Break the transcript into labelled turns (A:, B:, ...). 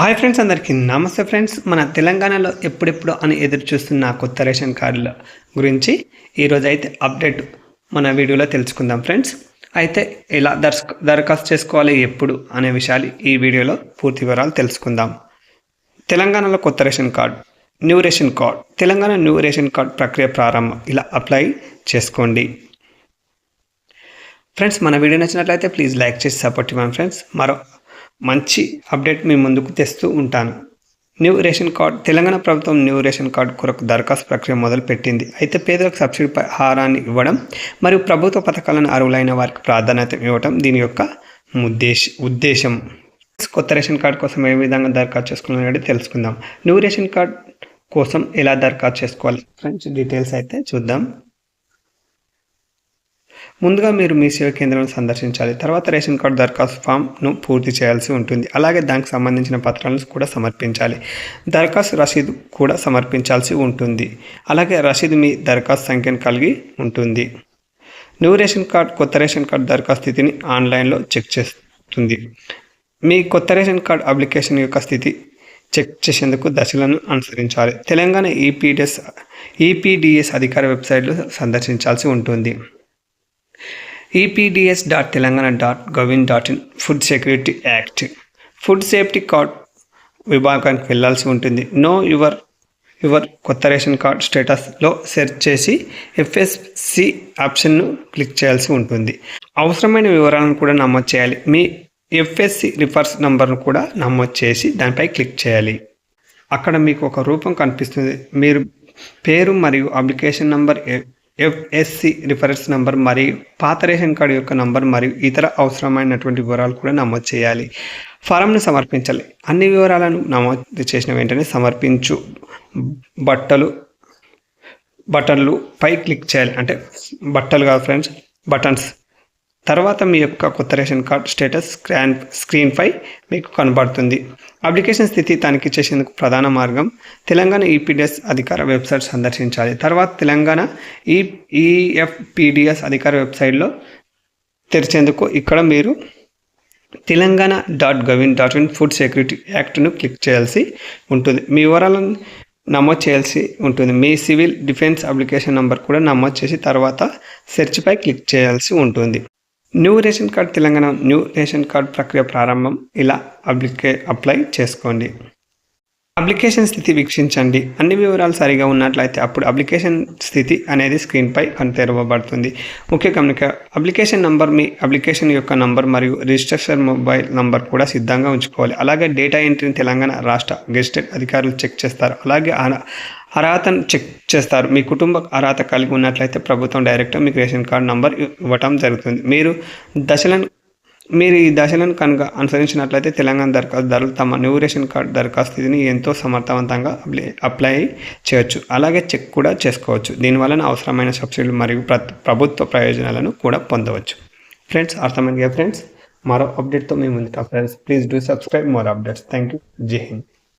A: Hi friends అందరికీ నమస్తే friends. మన తెలంగాణలో ఎప్పుడెప్పుడు అని ఎదురు చూస్తున్న కొత్త రేషన్ కార్డుల గురించి ఈరోజు అయితే అప్డేట్ మన వీడియోలో తెలుసుకుందాం ఫ్రెండ్స్. అయితే ఎలా దర్శ దరఖాస్తు చేసుకోవాలి ఎప్పుడు అనే విషయాలు ఈ వీడియోలో పూర్తి వివరాలు తెలుసుకుందాం. తెలంగాణలో కొత్త ration card new ration card Telangana new ration card ప్రక్రియ ప్రారంభం. ఇలా అప్లై చేసుకోండి. ఫ్రెండ్స్ మన వీడియో నచ్చినట్లయితే ప్లీజ్ లైక్ చేసి సపోర్ట్ ఇవ్వండి ఫ్రెండ్స్. మరో మంచి అప్డేట్ మీ ముందుకు తెస్తూ ఉంటాను. న్యూ రేషన్ కార్డ్ తెలంగాణ ప్రభుత్వం న్యూ రేషన్ కార్డు కొరకు దరఖాస్తు ప్రక్రియ మొదలుపెట్టింది. అయితే పేదలకు సబ్సిడీ ఆహారాన్ని ఇవ్వడం మరియు ప్రభుత్వ పథకాలను అర్హులైన వారికి ప్రాధాన్యత ఇవ్వడం దీని యొక్క ఉద్దేశ ఉద్దేశం. కొత్త రేషన్ కార్డు కోసం ఏ విధంగా దరఖాస్తు చేసుకోవాలనేది తెలుసుకుందాం. న్యూ రేషన్ కార్డ్ కోసం ఎలా దరఖాస్తు చేసుకోవాలి? ఫ్రెండ్స్ డీటెయిల్స్ అయితే చూద్దాం. ముందుగా మీరు మీ సేవ కేంద్రాన్ని సందర్శించాలి. తర్వాత రేషన్ కార్డు దరఖాస్తు ఫామ్ను పూర్తి చేయాల్సి ఉంటుంది. అలాగే దానికి సంబంధించిన పత్రాలను కూడా సమర్పించాలి. దరఖాస్తు రసీదు కూడా సమర్పించాల్సి ఉంటుంది. అలాగే రసీదు మీ దరఖాస్తు సంఖ్యను కలిగి ఉంటుంది. న్యూ రేషన్ కార్డ్ కొత్త రేషన్ కార్డ్ దరఖాస్తు స్థితిని ఆన్లైన్లో చెక్ చేస్తుంది. మీ కొత్త రేషన్ కార్డ్ అప్లికేషన్ యొక్క స్థితి చెక్ చేసేందుకు దశలను అనుసరించాలి. తెలంగాణ ఈపీడిఎస్ ఈపీడిఎస్ అధికార వెబ్సైట్లో సందర్శించాల్సి ఉంటుంది. EPDS dot Telangana dot gov dot in food security act food safety card విభాగానికి వెళ్ళాల్సి ఉంటుంది. నో యువర్ యువర్ కొత్త రేషన్ కార్డ్ స్టేటస్లో సెర్చ్ చేసి ఎఫ్ఎస్సి ఆప్షన్ను క్లిక్ చేయాల్సి ఉంటుంది. అవసరమైన వివరాలను కూడా నమోదు చేయాలి. మీ ఎఫ్ఎస్సి రిఫర్స్ నంబర్ను కూడా నమోదు చేసి దానిపై క్లిక్ చేయాలి. అక్కడ మీకు ఒక రూపం కనిపిస్తుంది. మీరు పేరు మరియు application number FSC reference number మరియు పాత రేషన్ కార్డు యొక్క నంబర్ మరియు ఇతర అవసరమైనటువంటి వివరాలు కూడా నమోదు చేయాలి. ఫారంను సమర్పించాలి. అన్ని వివరాలను నమోదు చేసిన వెంటనే సమర్పించు. బట్టలు బటన్లు పై క్లిక్ చేయాలి. అంటే బట్టలు కాదు ఫ్రెండ్స్ బటన్స్ తర్వాత మీ యొక్క కొత్త రేషన్ కార్డ్ స్టేటస్ స్క్రాన్ స్క్రీన్పై మీకు కనబడుతుంది. అప్లికేషన్ స్థితి తనిఖీ చేసేందుకు ప్రధాన మార్గం తెలంగాణ ఈపీడిఎస్ అధికార వెబ్సైట్ సందర్శించాలి. తర్వాత తెలంగాణ ఈ ఈఎఫ్పిడిఎస్ అధికార వెబ్సైట్లో తెరిచేందుకు ఇక్కడ మీరు Telangana dot gov dot in food security యాక్ట్ను click చేయాల్సి ఉంటుంది. మీ వివరాలను నమోదు చేయాల్సి ఉంటుంది. మీ సివిల్ డిఫెన్స్ అప్లికేషన్ నెంబర్ కూడా నమోదు చేసి తర్వాత సెర్చ్పై క్లిక్ చేయాల్సి ఉంటుంది. New ration card Telangana new ration card ప్రక్రియ ప్రారంభం. ఇలా అప్లికే అప్లై చేసుకోండి. అప్లికేషన్ స్థితి వీక్షించండి. అన్ని వివరాలు సరిగా ఉన్నట్లయితే అప్పుడు అప్లికేషన్ స్థితి అనేది స్క్రీన్పై తెరవబడుతుంది ముఖ్య గమనిక అప్లికేషన్ నంబర్ మీ అప్లికేషన్ యొక్క నంబర్ మరియు రిజిస్ట్రేషన్ మొబైల్ నంబర్ కూడా సిద్ధంగా ఉంచుకోవాలి. అలాగే డేటా ఎంట్రీని తెలంగాణ రాష్ట్ర గెస్టెడ్ అధికారులు చెక్ చేస్తారు. అలాగే అర్హతను చెక్ చేస్తారు. మీ కుటుంబ అర్హత కలిగి ఉన్నట్లయితే ప్రభుత్వం డైరెక్ట్ మీకు రేషన్ కార్డు నంబర్ ఇవ్వటం జరుగుతుంది. మీరు దశలను మీరు ఈ దశలను కనుక అనుసరించినట్లయితే తెలంగాణ దరఖాస్తుదారులు తమ న్యూ రేషన్ కార్డు దరఖాస్తుని ఎంతో సమర్థవంతంగా అప్లై చేయొచ్చు. అలాగే చెక్ కూడా చేసుకోవచ్చు. దీనివలన అవసరమైన సబ్సిడీలు మరియు ప్రభుత్వ ప్రయోజనాలను కూడా పొందవచ్చు. ఫ్రెండ్స్ అర్థమైంది ఫ్రెండ్స్? మరో అప్డేట్తో మేము ముందుకు friends please do subscribe more updates. Thank you జై హింద్.